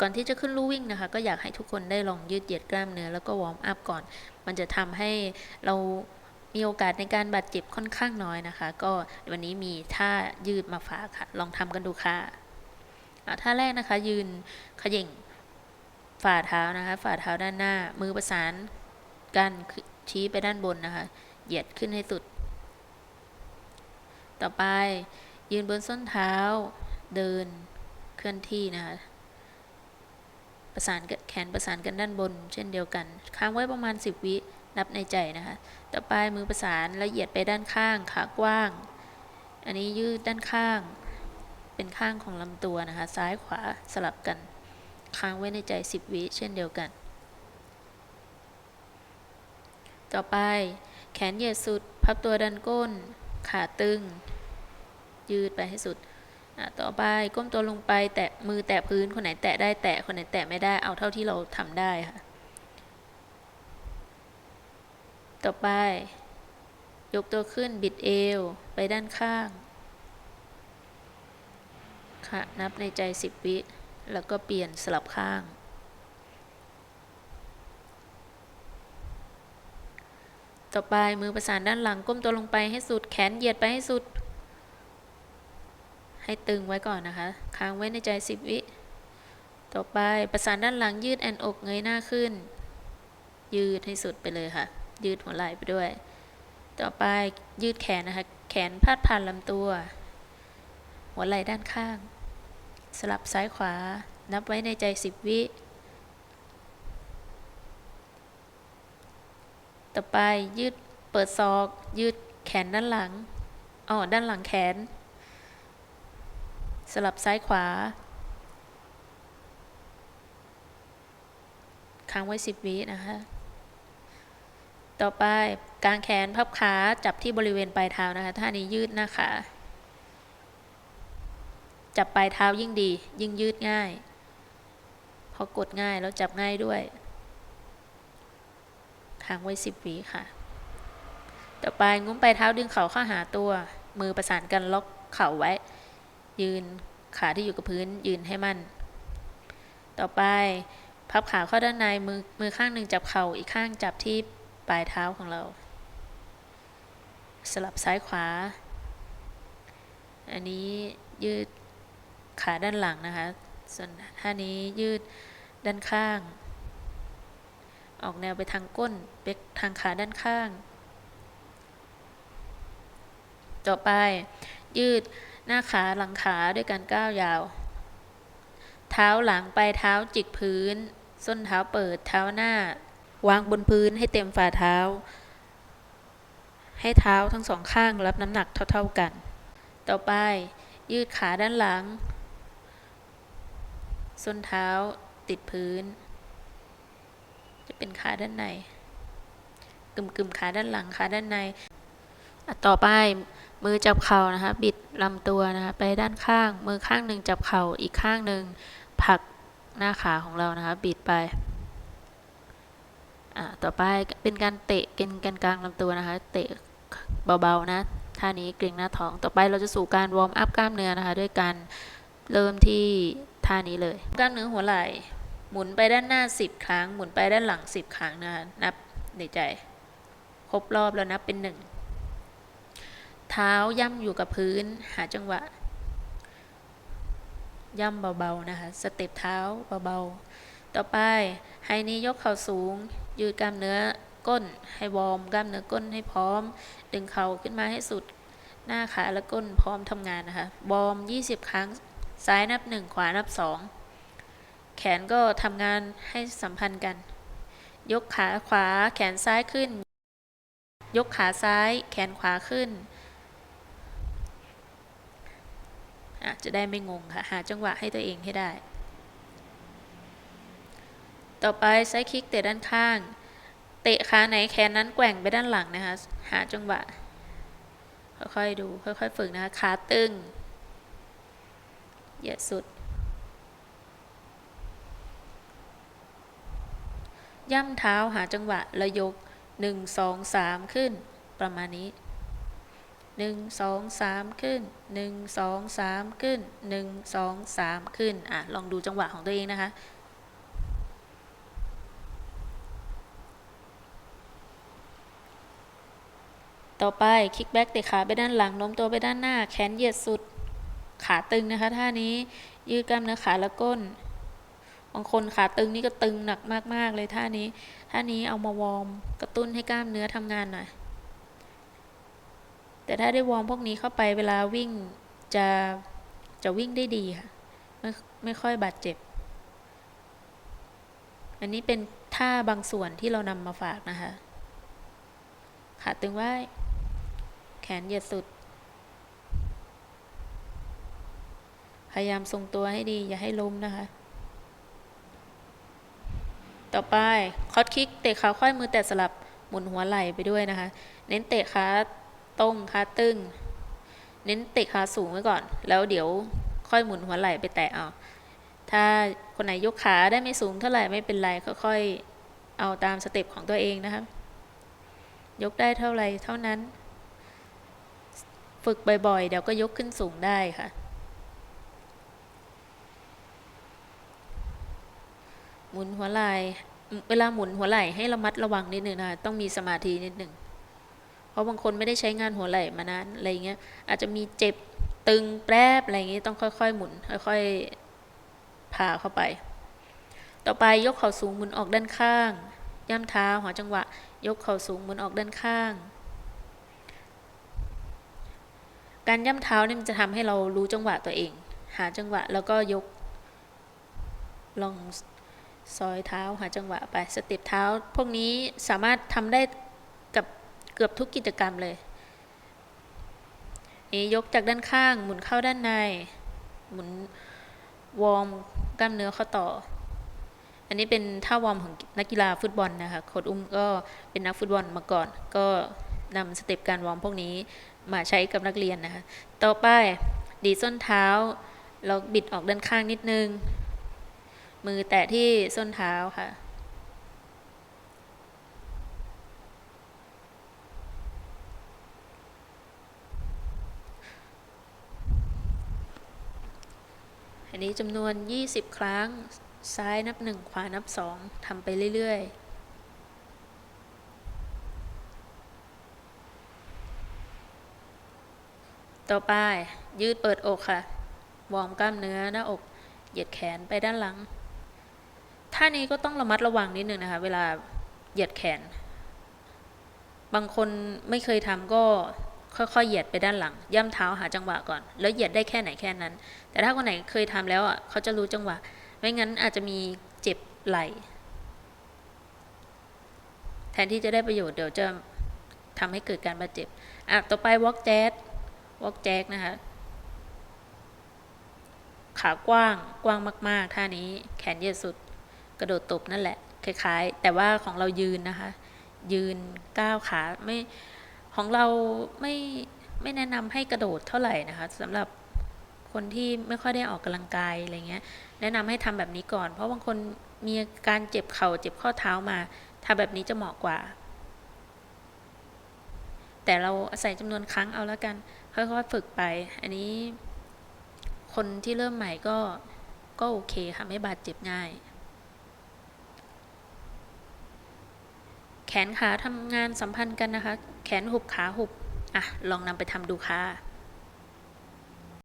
ก่อนที่จะขึ้นลู่วิ่งนะคะ ก็อยากให้ทุกคนได้ลองยืดเหยียดกล้ามเนื้อแล้วก็วอร์มอัพก่อน มันจะทำให้เรามีโอกาสในการบาดเจ็บค่อนข้างน้อยนะคะ ก็วันนี้มีท่ายืดมาฝากค่ะ ลองทำกันดูค่ะท่าแรกนะคะ ยืนขย่งฝ่าเท้านะคะ ฝ่าเท้าด้านหน้า มือประสานกันชี้ไปด้านบนนะคะ เหยียดขึ้นให้สุด ต่อไปยืนบนส้นเท้า เดินเคลื่อนที่นะคะ ประสานแขนประสานกันด้านบน เช่นเดียวกัน ค้างไว้ประมาณ 10 วิ นับในใจนะคะ ต่อไปมือประสานละเอียดไปด้านข้าง ขากว้าง อันนี้ยืดด้านข้าง เป็นข้างของลำตัวนะคะ ซ้ายขวาสลับกัน ค้างไว้ในใจ 10 วิ เช่นเดียวกัน ต่อไปแขนเหยียดสุด พับตัวดันก้น ขาตึง ยืดไปให้สุด ต่อไปก้มตัวลงไป แตะมือแตะพื้นคนไหนแตะได้แตะคนไหนแตะไม่ได้เอาเท่าที่เราทำได้ค่ะ ต่อไป ยกตัวขึ้นบิดเอวไปด้านข้าง ค่ะ นับในใจ 10 วิ แล้วก็เปลี่ยนสลับข้าง ต่อไปมือประสานด้านหลังก้มตัวลงไปให้สุดแขนเหยียดไปให้สุด ให้ตึงไว้ก่อนนะคะ ค้างไว้ในใจ 10 วิ ต่อไปประสานด้านหลังยืดแอนอกเงยหน้าขึ้น ยืดให้สุดไปเลยค่ะ ยืดหัวไหล่ไปด้วย ต่อไปยืดแขนนะคะ แขนพาดผ่านลำตัว หัวไหล่ด้านข้าง สลับซ้ายขวา นับไว้ในใจ 10 วิต่อไปยืดเปิดศอก ยืดแขนด้านหลังอ๋อด้านหลังแขน สลับซ้ายขวา ค้างไว้ 10 วินะคะ ต่อไปกางแขนพับขาจับที่บริเวณปลายเท้านะคะท่านี้ยืดหน้าขาจับปลายเท้ายิ่งดี ยิ่งยืดง่ายพราะกดง่ายแล้วจับง่ายด้วยค้างไว้ 10วิค่ะ ต่อไปงุ้มปลายเท้าดึงเข่าเข้าหาตัว มือประสานกันล็อกเข่าไว้ ยืนขาที่อยู่กับพื้นยืนให้มั่น ต่อไปพับขาเข้าด้านในมือมือข้างหนึ่งจับเข่าอีกข้างจับที่ปลายเท้าของเรา สลับซ้ายขวา อันนี้ยืดขาด้านหลังนะคะ ส่วนท่านี้ยืดด้านข้าง ออกแนวไปทางก้นไปทางขาด้านข้าง ต่อไปยืด หน้าขาหลังขาด้วยการก้าวยาว เท้าหลังไปเท้าจิกพื้น ส้นเท้าเปิดเท้าหน้า วางบนพื้นให้เต็มฝ่าเท้า ให้เท้าทั้งสองข้างรับน้ำหนักเท่าๆกัน ต่อไปยืดขาด้านหลัง ส้นเท้าติดพื้น จะเป็นขาด้านในกึ่มๆขาด้านหลังขาด้านใน ต่อไปมือจับเข่านะคะบิดลำตัวนะคะไปด้านข้าง มือข้างหนึ่งจับเข่าอีกข้างหนึ่งผลักหน้าขาของเรานะคะบิดไปต่อไปเป็นการเตะเกนกันกลางลำตัวนะคะ เตะเบาๆนะท่านี้เกร็งหน้าท้องต่อไปเราจะสู่การวอร์มอัพกล้ามเนื้อนะคะ ด้วยการเริ่มที่ท่านี้เลยกล้ามเนื้อหัวไหล่หมุนไปด้านหน้า 10 ครั้ง หมุนไปด้านหลัง 10 ครั้งนะคะนับในใจ ครบรอบแล้วนับเป็นหนึ่ง เท้าย่ำอยู่กับพื้น หาจังหวะ ย่ำเบาๆนะคะ สเต็ปเท้าเบาๆ ต่อไปไฮนี้ยกเข่าสูง ยืดกล้ามเนื้อก้น ให้วอร์มกล้ามเนื้อก้นให้พร้อม ดึงเข่าขึ้นมาให้สุด หน้าขาและก้นพร้อมทำงานนะคะ วอร์ม 20 ครั้ง ซ้ายนับ 1 ขวานับ 2 แขนก็ทำงานให้สัมพันธ์กัน ยกขาขวาแขนซ้ายขึ้น ยกขาซ้าย แขนขวาขึ้น อะ จะได้ไม่งงค่ะ หาจังหวะให้ตัวเองให้ได้ ต่อไปไซด์คิกเตะด้านข้าง เตะขาไหนแขนนั้นแกว่งไปด้านหลังนะคะ หาจังหวะ ค่อยๆดู ค่อยๆฝึกนะคะ ขาตึงเยียดสุด ย่ำเท้าหาจังหวะ แล้วยกหนึ่งสองสามขึ้นประมาณนี้ หนึ่งสองสามขึ้นหนึ่งสองสามขึ้นหนึ่งสองสามขึ้น อะ ลองดูจังหวะของตัวเองนะคะต่อไปคลิกแบ็กเตะขาไปด้านหลังโน้มตัวไปด้านหน้า แขนเหยียดสุด ขาตึงนะคะท่านี้ยืดกล้ามเนื้อขาและก้น บางคนขาตึงนี่ก็ตึงหนักมากๆเลยท่านี้ ท่านี้เอามาวอร์มกระตุ้นให้กล้ามเนื้อทำงานหน่อย แต่ถ้าได้วอร์มพวกนี้เข้าไปเวลาวิ่งจะจะวิ่งได้ดีค่ะ ไม่ไม่ค่อยบาดเจ็บ อันนี้เป็นท่าบางส่วนที่เรานำมาฝากนะคะ ขาตึงไว้ แขนเหยียดสุด พยายามทรงตัวให้ดี อย่าให้ล้มนะคะ ต่อไป คอดคิก เตะขาค่อยมือแตะสลับหมุนหัวไหล่ไปด้วยนะคะ เน้นเตะขา ตรงขาตึง เน้นเตะขาสูงไว้ก่อน แล้วเดี๋ยวค่อยหมุนหัวไหล่ไปแตะเอาถ้าคนไหนยกขาได้ไม่สูงเท่าไหร่ไม่เป็นไรค่อยๆเอาตามสเต็ปของตัวเองนะคะยกได้เท่าไหร่เท่านั้น ฝึกบ่อยๆ เดี๋ยวก็ยกขึ้นสูงได้ค่ะ หมุนหัวไหล่เวลาหมุนหัวไหล่ให้ระมัดระวังนิดนึงนะคะต้องมีสมาธินิดหนึ่ง ราะบางคนไม่ได้ใช้งานหัวไหล่มานานอะไรเงี้ยอาจจะมีเจ็บตึงแปรบอะไรเงี้ยต้องค่อยๆ หมุน ค่อยๆพาเข้าไป ต่อไปยกเข่าสูงหมุนออกด้านข้าง ย่ำเท้าหัวจังหวะ ยกเข่าสูงหมุนออกด้านข้าง การย่ำเท้าเนี่ยมันจะทำให้เรารู้จังหวะตัวเอง หาจังหวะแล้วก็ยกลองซอยเท้าหาจังหวะไปสเต็ปเท้า พวกนี้สามารถทำได้ เกือบทุกกิจกรรมเลยนี่ยกจากด้านข้าง หมุนเข้าด้านใน หมุนวอร์มกล้ามเนื้อเข้าต่อ อันนี้เป็นท่าวอร์มของนักกีฬาฟุตบอลนะคะโค้ดอุ้มก็เป็นนักฟุตบอลมาก่อน ก็นำสเต็ปการวอร์มพวกนี้มาใช้กับนักเรียนนะคะ ต่อไปดีส้นเท้า เราบิดออกด้านข้างนิดนึง มือแตะที่ส้นเท้าค่ะ อันนี้จำนวน 20 ครั้ง ซ้ายนับ 1 ขวานับ 2ทำไปเรื่อยๆต่อไปยืดเปิดอกค่ะ วอร์มกล้ามเนื้อหน้าอก เหยียดแขนไปด้านหลัง ท่านี้ก็ต้องระมัดระวังนิดนึงนะคะ เวลาเหยียดแขน บางคนไม่เคยทำก็ ค่อยๆ เหยียดไปด้านหลัง ย่ำเท้าหาจังหวะก่อน แล้วเหยียดได้แค่ไหนแค่นั้น แต่ถ้าคนไหนเคยทำแล้วอะเขาจะรู้จังหวะ ไม่งั้นอาจจะมีเจ็บไหล่แทนที่จะได้ประโยชน์เดี๋ยวจะทำให้เกิดการบาดเจ็บ อะ ต่อไป walk jazz walk jazz นะคะ ขากว้าง กว้างมาก ๆ ท่านี้ แขนเยืดสุด กระโดดตบนั่นแหละ คล้าย ๆ แต่ว่าของเรายืนนะคะ ยืนก้าวขาไม่ ของเราไม่ไม่แนะนำให้กระโดดเท่าไหร่นะคะสำหรับคนที่ไม่ค่อยได้ออกกำลังกายอะไรเงี้ย แนะนำให้ทำแบบนี้ก่อน เพราะบางคนมีการเจ็บเข่าเจ็บข้อเท้ามาทำแบบนี้จะเหมาะกว่า แต่เราอาศัยจำนวนครั้งเอาแล้วกัน ค่อยๆฝึกไป อันนี้ คนที่เริ่มใหม่ก็ก็โอเคค่ะ ไม่บาดเจ็บง่าย แขนขาทำงานสัมพันธ์กันนะคะ แขนหุบขาหุบอะลองนำไปทำดูค่ะ